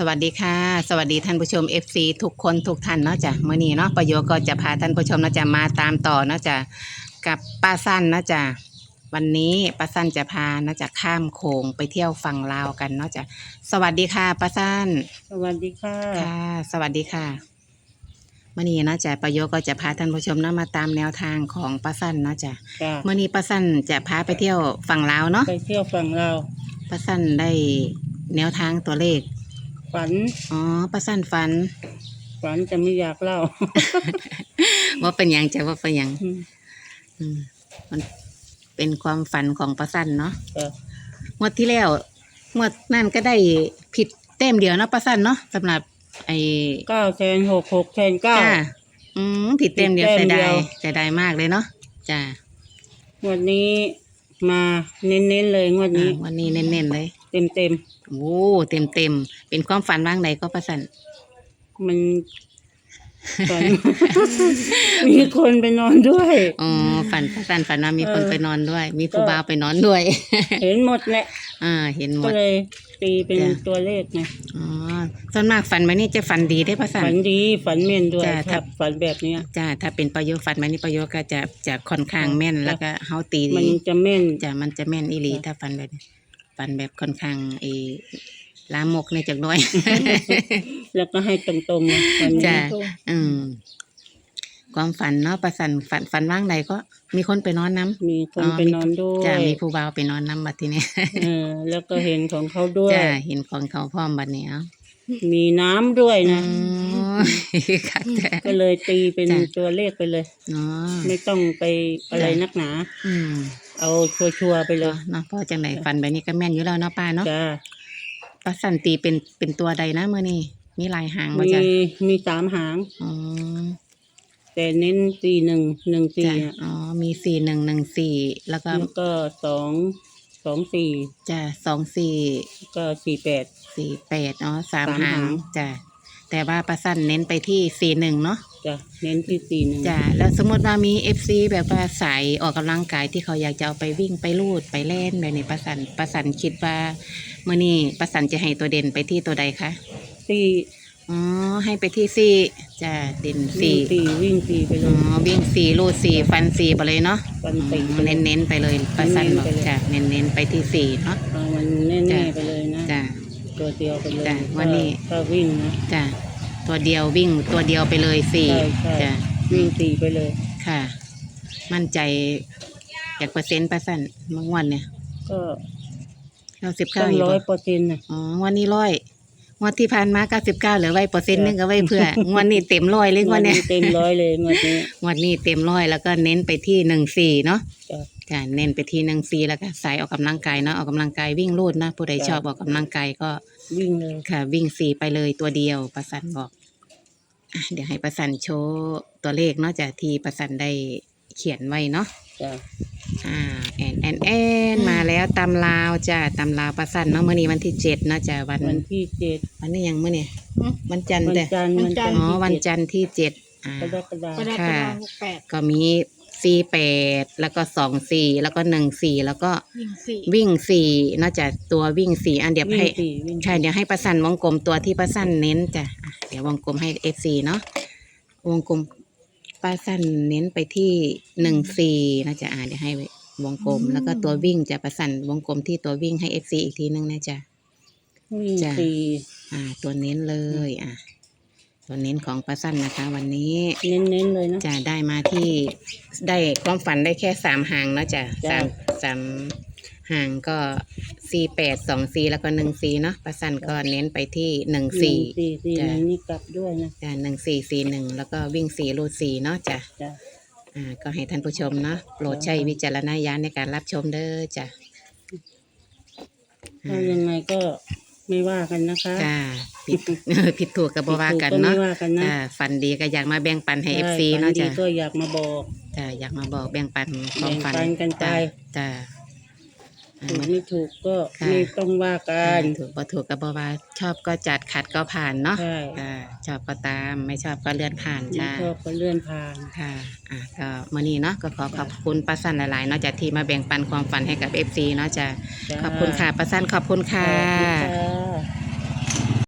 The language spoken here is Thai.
สวัสดีค่ะ สวัสดีท่านผู้ชม FC ทุกคนทุกท่านเนาะจ้ะเมื่อนี้เนาะประโยชน์ก็จะพาท่านผู้ชมเนาะจะมาตามต่อเนาะจ้ะกับป้าสั้นเนาะจ้ะวันนี้ป้าสั้นจะพาเนาะจะข้ามโขงไปเที่ยวฝั่งลาวกันเนาะจ้ะสวัสดีค่ะป้าสั้นสวัสดีค่ะ ค่ะ สวัสดีค่ะเมื่อนี้เนาะจ้ะประโยชน์ก็จะพาท่านผู้ชมเนาะมาตามแนวทางของป้าสั้นเนาะจ้ะจ้ะเมื่อนี้ป้าสั้นจะพาไปเที่ยวฝั่งลาวเนาะไปเที่ยวฝั่งเราวป้าสั้นได้แนวทางตัวเลข ฝันอ๋อป้าสั้นฝันฝันจะไม่อยากเล่า ว่าเป็นหยังจะว่าเป็นหยังอืม อืมมันเป็นความฝันของประสันเนาะจ้ะงวดที่แล้วงวดนั่นก็ได้ผิดเต็มเดียวเนาะประสันเนาะสำหรับ ไอ้เก้าแสนหกหกแสนเก้า จ้าอืมผิดเต็มเดียวผิดเต็เสียมเดีดายวยเสียดายมากเลยเนาะจ้า วันนี้ มาเน้นๆเลยงวดอ่านี้วันนี้เน้นๆเลยเต็มเต็มโอ้เต็มเต็มๆเป็นความฝันว่างใดก็ประสันๆ มัน ฝันมีคนไปนอนด้วย อ๋อฝันประสันฝันว่ามีคนเออไปนอนด้วย มีผู้บ่าวไปนอนด้วย เห็นหมดแหละอ่า เห็นหมก็ด เลยตีเป็นจ้ะ ตัวเลขไงอ๋อส่วนมากฝันแบบนี้จะฝันดีได้ประสันฝันดีฝันเม่นด้วยจ้ะคครัรับ บฝันแบบเนี้ย จ้าถ้าเป็นประโยคฝันแบบนี้ประโยคก็จะจะค่อนข้างแม่นจ้ะแล้วก็เฮาตีมันดีจะแม่น จ้ะมันจะแม่นอีหลี จ้ะ ถ้าฝันแบบนี้ฝันแบบค่อนข้างเอ ลามกในจักหน้อย แล้วก็ให้ตรงๆนะวันนี้จ้ะ อืม ความฝันเนาะประสันฝันฝันว่างใดก็ มีคนไปนอนน้ำมีคนไปนอนด้วจ้ะยมีผู้บ่าวไปนอนน้ำบัดทีนี้ เออแล้วก็เห็นของเขาด้วย จ้ะเห็นของเขาพร้อมบัดนี้เอ้ามีน้ำด้วยอืนะมค่ะแต่ก็เลยตีเป็นจ้ะ ตัวเลขไปเลยเนาะไม่ต้องไปอะไรจ้ะนักหนา อืมเอาชัวร์ๆไปเลยเนาะเพราะจังไหนฝันแบบนี้ก็แม่นอยู่แล้วเนาะป้าเนาะ จ้า ประสันตีเป็นเป็นตัวใดนะเมื่อนี้มีหลายหางบ่มีจ้ะมีสามหาง อ๋อแต่เน้นสี่หนึ่งหนึ่งสี่จ้ะอะอ๋อมีสี่หนึ่งหนึ่งสี่แล้วก็แล้วก็สองสองสี่จ้ะสองสี่ก็สี่แปด สี่แปดอ๋อสามสามหาหางง จ้ะ แต่ว่าประสันเน้นไปที่สี่หนึ่งเนาะจ้ะเน้นที่สี่หนึ่งจ้ะแล้วสมมติว่ามีเอฟซีแบบว่าสายออกกำลังกายที่เขาอยากจะเอาไปวิ่งไปลูดไปเล่นแบบนี้ประสันประสันคิดว่าเมื่อนี้ประสันจะให้ตัวเด่นไปที่ตัวใดคะสี่อ๋อให้ไปที่สี่จ้ะเด่นวิ่สี่งสี่วิ่งสี่ไปเลอ๋อยวิ่งสี่ลูดสี่ฟันสี่ไปเลยเนาะวันสี่ไปเลเน้ยนเน้นๆไปเลยประสันบอกเน้นๆไปเลย จ้ะเน้นเน้นๆไปที่สี่เนาะ เอามันแน่จ้ะๆไปเลยนะจ้ะ ตัวเดียวไปเลยจ้ะวันนี้ ก็วิ่งนะจ้ะตัวเดียววิ่งตัวเดียวไปเลยสี่ใช่ใช่จ้ะวิ่งสี่ไปเลยค่ะ มั่นใจจากเปอร์เซ็นต์ประสันเมื่อวันเนี่ยก็เก้าสิบต้เก้าองอยู่ร้อยปะเปอร์เซ็นต์นะ อ๋องวันนี้ร้อยงวันที่ผ่านมาเก้าสิบเก้าเหลือไว้เปอร์เซ็นต์นึงเอาไว้เพื่อ งวันนี้เต็มร้อยเลยงวันเนี้ยเต็มร้อยเลยงวดนี้ งวันนี้เต็มร้อยแล้วก็เน้นไปที่หนึ่งสี่เนาะจ้ะ จ้ะเน้นไปที่หนึ่งสี่แล้วก็สายออกกำลังกายเนาะออกกำลังกายวิ่งลูดนะผู้ใดจ้ะชอบออกกำลังกายก็วิ่งเลยค่ะ วิ่งสี่ไปเลยตัวเดียวประสันบอกอะเดี๋ยวให้ประสันโชว์ตัวเลขเนาะจากที่ประสันได้เขียนไว้เนาะจ้ะอ่าแอนแอนแอนมาแล้วตำลาวจ้ะตำลาวประสันเนาะเมื่อนี้วันที่เจ็ดเนาะจ้ะวันวันที่เจ็ด วันนี้ยังเมื่อนี่วันจันทร์วันแต่จันทร์วันจันทร์อ๋อที่วันเจ็ดจันทร์ที่เจ็ดอ่ากรกฎาคกมระดาษกระค่ะดาษหกแปด ก็มี สี่แปดแล้วก็สองสี่แล้วก็หนึ่งสี่แล้วก็ยิงสี่ วิ่งสี่เนาะจ้ะตัววิ่งสี่อันเดียววิ่ให้งสี่วิ่งใช่เดี๋ยวให้ประสันวงกลมตัวที่ประสันเน้นจ้ะอะเดี๋ยววงกลมให้เอฟซีเนาะวงกลมประสันเน้นไปที่หนึ่งสี่นะจ๊ะอะเดี๋ยวให้วงกลม แล้วก็ตัววิ่งจะประสันวงกลมที่ตัววิ่งให้เอฟซีอีกทีนึงนะจ๊ะ วิ่งจ้ะ สี่อ่า ตัวเน้นเลย อะ ตัวเน้นของประสันนะคะ วันนี้เน้นๆเลยนะจะได้มาที่ได้ความฝันได้แค่สามหางเนาะจ้ะจ้ะ สามสามหางก็สี่แปดสองสี่แล้วก็หนึ่งสี่เนาะประสันก็เน้นไปที่หนึ่งสี่ สี่สี่จ้ะหนึ่งนี่กลับด้วยนะจ้ะหนึ่งสี่สี่หนึ่งแล้วก็วิ่งสี่รูดสี่เนาะจ้ะ จ้ะ อ่าก็ให้ท่านผู้ชมเนาะโปรดใช้วิจารณญาณในการรับชมเด้อจ้ะถ้ายังไงก็ ไม่ว่ากันนะคะจ้ะผิดผิดถูกกับบว่ากันผิดถูเนาะไม่ว่ากันนะจ้ะฝันดีก็อยากมาแบ่งปันให้เอฟใช่ซีเนาะฝัดีจ้ะก็อยากมาบอกจ้ะอยากมาบอกแบ่งปันความฝันแบ่งปันกันไปจ้ะจ้ะอ่า ถูกไม่ถูกก็ค่ะ ไม่ต้องว่ากัน ถูกบ่ถูกก็บ่ว่าชอบก็จัดขัดก็ผ่านเนาะใช่ค่ะชอบก็ตามไม่ชอบก็เลื่อนผ่านไม่จ้า ชอบก็เลื่อนผ่าน ค่ะ อะก็มื้อนี้เนาะก็ขอขอบคุณป้าสันหลายๆเนาะจากที่มาแบ่งปันความฝันให้กับ FC เนาะจ้ะจ้าขอบคุณค่ะป้าสันขอบคุณค่ะ ขอบคุณค่ะ